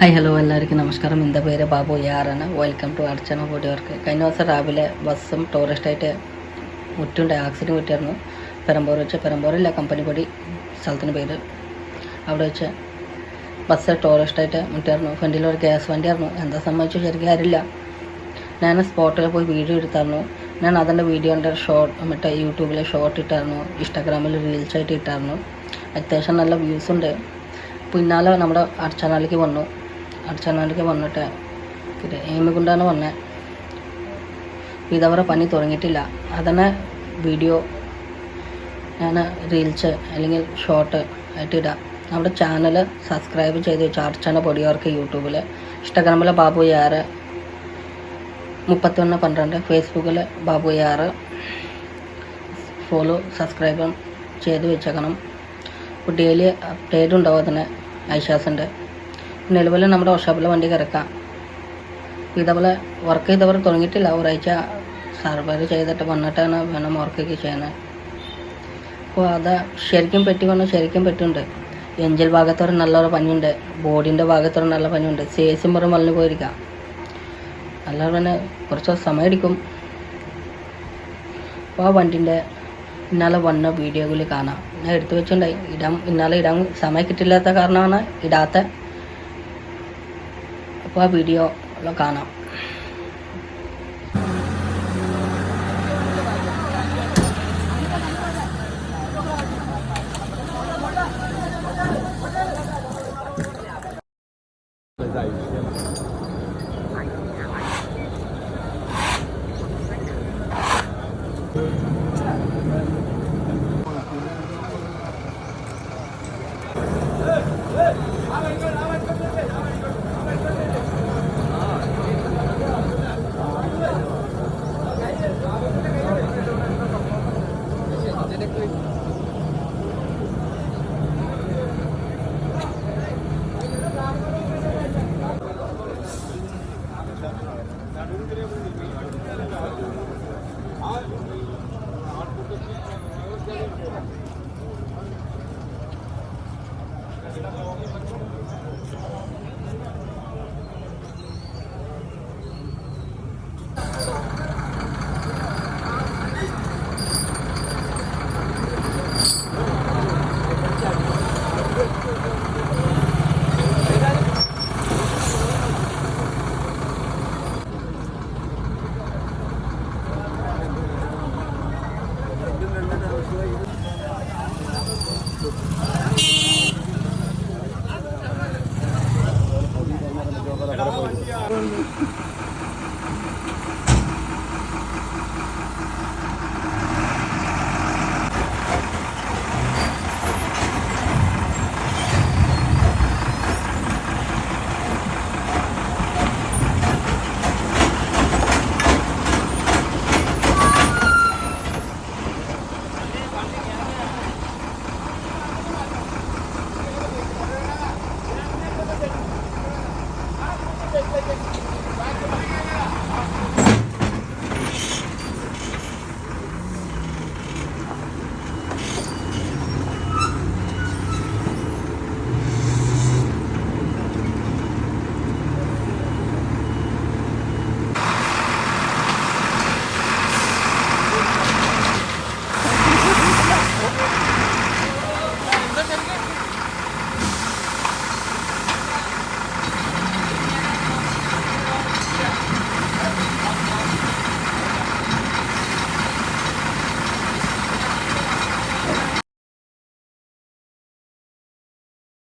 Hi hello എല്ലാവർക്കും നമസ്കാരം. എന്റെ പേര് Babu യാറാണ്. Welcome to Archana body work കഴിഞ്ഞ ദിവസം രാവിലെ ബസ്സും ടൂറിസ്റ്റായിട്ട് മുറ്റുണ്ട്. ആക്സിഡന്റ് പറ്റിയായിരുന്നു പെരമ്പൂർ വെച്ച് പെരമ്പൂരില്ല കമ്പനി പൊടി സ്ഥലത്തിന്റെ പേര്. അവിടെ വെച്ച് ബസ് ടൂറിസ്റ്റായിട്ട് മുറ്റായിരുന്നു ഫ്രണ്ടിൽ ഒരു ഗ്യാസ് വണ്ടിയായിരുന്നു എന്താ സംബന്ധിച്ചു ശരിക്കും ആരില്ല ഞാൻ സ്പോട്ടിൽ പോയി വീഡിയോ എടുത്തായിരുന്നു. ഞാൻ അതിന്റെ വീഡിയോന്റെ ഷോർട്ട് മറ്റേ യൂട്യൂബിൽ ഷോർട്ട് ഇട്ടായിരുന്നു. ഇൻസ്റ്റാഗ്രാമിൽ റീൽസായിട്ട് ഇട്ടായിരുന്നു. അത്യാവശ്യം നല്ല വ്യൂസ് ഉണ്ട്. പിന്നാലെ നമ്മുടെ അർച്ചനാലിക്ക് വന്നു. അർച്ചനാലിക്ക് വന്നിട്ട് ഇത് ഏമികൊണ്ടാണ് വന്നത് ഇതവരെ പണി തുടങ്ങിയിട്ടില്ല. അതന്നെ വീഡിയോ ഞാൻ റീൽസ് അല്ലെങ്കിൽ ഷോർട്ട് ആയിട്ട് ഇടാം. നമ്മുടെ ചാനൽ സബ്സ്ക്രൈബ് ചെയ്ത് വെച്ചാൽ അർച്ചന പൊടിയവർക്ക് യൂട്യൂബിൽ ഇൻസ്റ്റാഗ്രാമിൽ ബാബു യാറ്. മുപ്പത്തൊന്ന് പന്ത്രണ്ട്. ഫേസ്ബുക്കിൽ ബാബു യാറ്. ഫോളോ സബ്സ്ക്രൈബും ചെയ്ത് വെച്ചേക്കണം. ഡെയിലി അപ്ഡേറ്റ് ഉണ്ടാവും അതിന്. ഐഷാസിന്റെ നിലവിൽ നമ്മുടെ വർക്ക്ഷോപ്പിൽ വണ്ടി കിടക്കാം ഇതേപോലെ വർക്ക് ചെയ്തവർ തുടങ്ങിയിട്ടില്ല. ഒരാഴ്ച സർവേ ചെയ്തിട്ട് വന്നിട്ടാണ് വേണം വർക്കൊക്കെ ചെയ്യുന്നത്. അപ്പോൾ അത് ശരിക്കും പെട്ടി വന്നു ശരിക്കും പെട്ടുണ്ട് എഞ്ചിൽ ഭാഗത്തൊരു നല്ലൊരു പനിയുണ്ട്. ബോഡിന്റെ ഭാഗത്തൊരു നല്ല പനിയുണ്ട്. സേസും പുറം വന്നു പോയിരിക്കാം. നല്ലൊരു പനി കുറച്ച് സമയം എടുക്കും. അപ്പോൾ ആ വണ്ടിന്റെ ഇന്നാലെ വന്ന വീഡിയോകളിൽ കാണാം. ഞാൻ എടുത്തു വെച്ചിട്ടുണ്ടായി. ഇടാൻ ഇന്നാലെ ഇടാൻ സമയം കിട്ടില്ലാത്ത കാരണമാണ് ഇടാത്ത sebuah video Logano. Hey, hey,